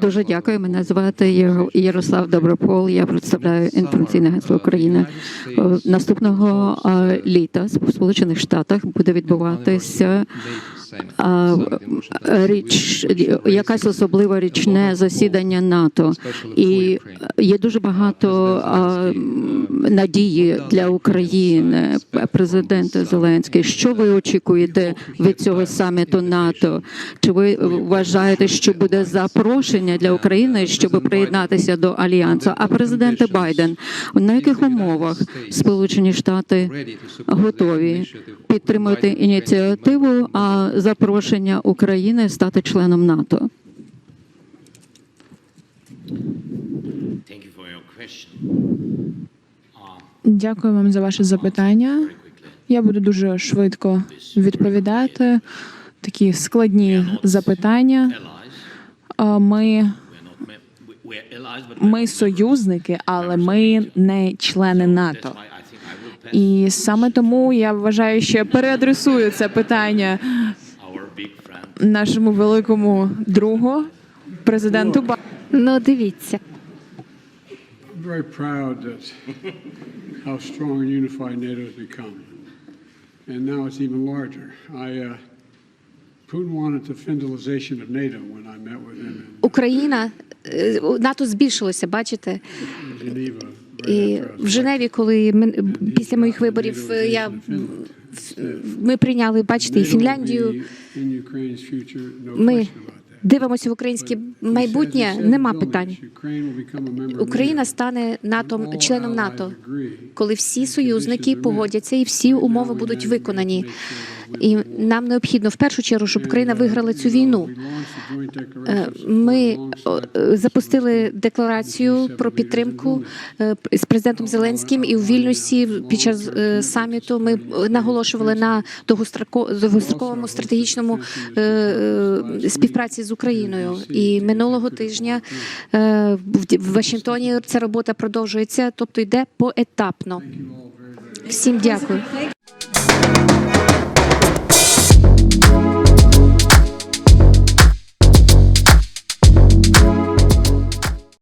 Дуже дякую. Мене звати Ярослав Добропол. Я представляю інформаційне агентство України. Наступного літа в Сполучених Штатах буде відбуватися річ якась особлива річне засідання НАТО, і є дуже багато надії для України. Президенте Зеленський, що ви очікуєте від цього саміту НАТО? Чи ви вважаєте, що буде запрошення для України, щоб приєднатися до альянсу? А президенте Байден на яких умовах Сполучені Штати готові підтримати ініціативу, а запрошення України стати членом НАТО? Дякую вам за ваше запитання. Я буду дуже швидко відповідати такі складні запитання. Ми, ми союзники, але ми не члени НАТО. І саме тому я вважаю, що переадресую це питання. Нашому великому другу, президенту Ба- Ну, дивіться. Very proud that how strong and unified NATO has become. And now it's even larger. I, uh, Putin wanted the federalization of NATO when I met with him Україна е, НАТО збільшилося, бачите. Geneva. І в Женеві, коли мен- після моїх виборів е, я ми прийняли, бачите, і Фінляндію. Ми дивимося в українське майбутнє. Нема питань. Україна стане НАТО членом НАТО, коли всі союзники погодяться і всі умови будуть виконані. І нам необхідно в першу чергу, щоб Україна виграла цю війну. Е, Ми запустили декларацію про підтримку е, з президентом Зеленським і у Вільнюсі під час е, саміту ми наголошували на довгостроко- довгостроковому стратегічному співпраці з Україною. І минулого тижня в Вашингтоні ця робота продовжується, тобто йде поетапно. Всім дякую.